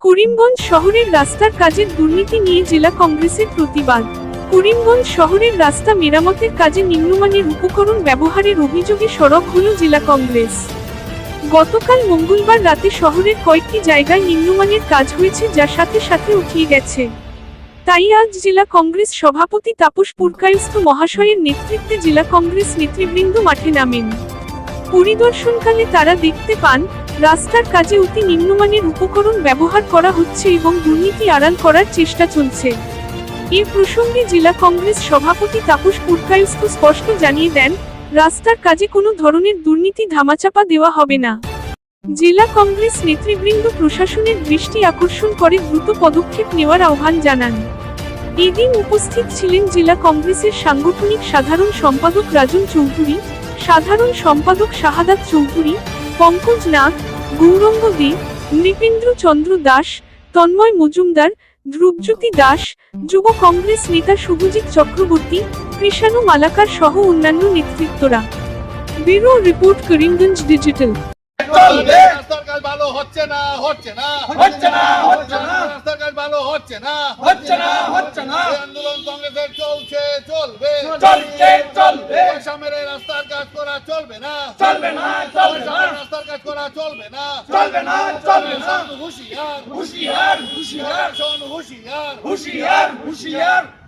করিমগঞ্জ শহরের রাস্তার কাজের দুর্নীতি নিয়ে জেলা কংগ্রেসের প্রতিবাদ। করিমগঞ্জ শহরের রাস্তা মেরামতের কাজে নিম্নমানের উপকরণ ব্যবহারের অভিযোগে সড়ক হল জেলা কংগ্রেস। গতকাল মঙ্গলবার রাতে শহরের কয়েকটি জায়গায় নিম্নমানের কাজ হয়েছে যা সাথে সাথে উঠিয়ে গেছে। তাই আজ জেলা কংগ্রেস সভাপতি তাপস পুরকায়স্থ মহাশয়ের নেতৃত্বে জেলা কংগ্রেস নেতৃবৃন্দ মাঠে নামেন। পরিদর্শনকালে তারা দেখতে পান, রাস্তার কাজে অতি নিম্নমানের উপকরণ ব্যবহার করা হচ্ছে এবং দুর্নীতি আড়াল করার চেষ্টা চলছে। এ প্রসঙ্গে জেলা কংগ্রেস সভাপতি তাপস পুরকায়স্থ স্পষ্ট জানিয়ে দেন, রাস্তার কাজে কোনো ধরনের দুর্নীতি ধামাচাপা দেওয়া হবে না। জেলা কংগ্রেস নেতৃবৃন্দ প্রশাসনের দৃষ্টি আকর্ষণ করে দ্রুত পদক্ষেপ নেওয়ার আহ্বান জানান। এদিন উপস্থিত ছিলেন জেলা কংগ্রেসের সাংগঠনিক সাধারণ সম্পাদক রাজন চৌধুরী সাধারণ সম্পাদক শাহাদাত চৌধুরী পঙ্কজ নাগ গৌরঙ্গ দে নৃপেন্দ্র চন্দ্র দাস তন্ময় মজুমদার ধ্রুবজ্যোতি দাস যুব কংগ্রেস নেতা শুভজিৎ চক্রবর্তী কৃষাণু মালাকার সহ অন্যান্য নেতৃত্বরা। Bureau report Karimganj digital. চলবে। ভালো হচ্ছে না হচ্ছে না। হচ্ছে না হচ্ছে না রাস্তার কাজ ভালো হচ্ছে না হচ্ছে না হচ্ছে না। আন্দোলন কংগ্রেসের চলছে চলবে। চলছে চলবে। পয়সা রাস্তার কাজ করা চলবে না। চলবে না চলবে না। রাস্তার কাজ করা চলবে না। চলবে না চলবে না। হুঁশিয়ার। হুঁশিয়ার হুঁশিয়ার। শোন হুঁশিয়ার। হুঁশিয়ার হুঁশিয়ার।